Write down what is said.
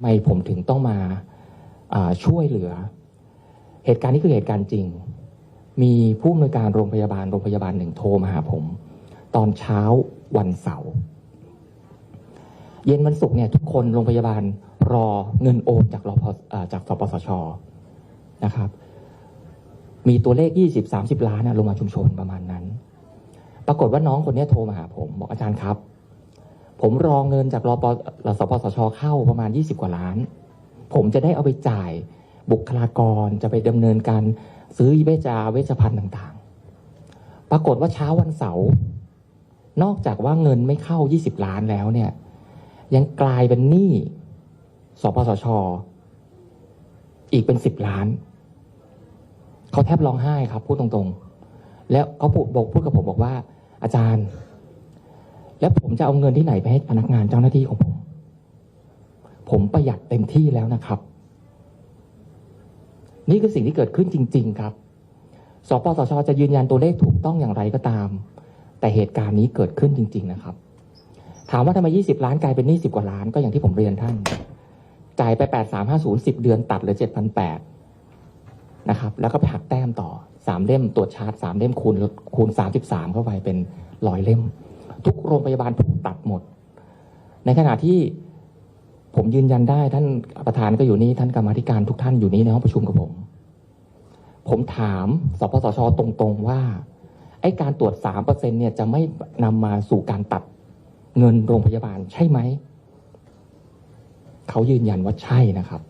ทำไมผมถึงต้องมาช่วยเหลือ เหตุการณ์นี้คือเหตุการณ์จริง มีผู้อำนวยการโรงพยาบาลโรงพยาบาลหนึ่งโทรมาหาผม ตอนเช้าวันเสาร์เย็นวันศุกร์เนี่ยทุกคนโรงพยาบาลรอเงินโอนจากรอจากสปสชนะครับ มีตัวเลข 20-30 ล้านนะลงมาชุมชนประมาณนั้น ปรากฏว่าน้องคนนี้โทรมาหาผม บอกอาจารย์ครับ ผมรอเงินจากรอปสปสชเข้าประมาณ 20 กว่าล้าน ผมจะได้เอาไปจ่ายบุคลากรจะไปดำเนินการซื้อเวชาเวชภัณฑ์ต่างๆ ปรากฏว่าเช้าวันเสาร์นอกจากว่าเงินไม่เข้า 20 ล้านแล้วเนี่ย ยังกลายเป็นหนี้สปสชอีกเป็น 10 ล้าน เขาแทบร้องไห้ครับพูดตรงๆ แล้วเขาพูดบอกพูดกับผมบอกว่า อาจารย์ แล้วผมจะเอาเงินที่ไหนไปให้พนักงานเจ้าหน้าที่ของผม ผมประหยัดเต็มที่แล้วนะครับ นี่คือสิ่งที่เกิดขึ้นจริง ๆ ครับ สปสชจะยืนยันตัวเลขถูกต้องอย่างไรก็ตาม แต่เหตุการณ์นี้เกิดขึ้นจริง ๆ นะครับ ถามว่าทำไม 20 ล้านกลายเป็นหนี้10 กว่าล้านก็อย่างที่ผมเรียนท่าน จ่ายไป 8350 10 เดือนตัดเหลือ7,800นะครับ แล้วก็ไปหักแต้มต่อ 3 เล่มตรวจชาร์จ3เล่มคูณคูณ 33 เข้าไปเป็นร้อยเล่ม ทุกโรงพยาบาลถูกตัดหมด ในขณะที่ผมยืนยันได้ท่านประธานก็อยู่นี่ท่านกรรมธิการทุกท่านอยู่นี่ในห้องประชุมกับผม ผมถามสปสชตรงๆว่าไอ้การตรวจ3เปอร์เซ็นเนี่ยจะไม่นำมาสู่การตัดเงินโรงพยาบาลใช่ไหม เขายืนยันว่าใช่นะครับ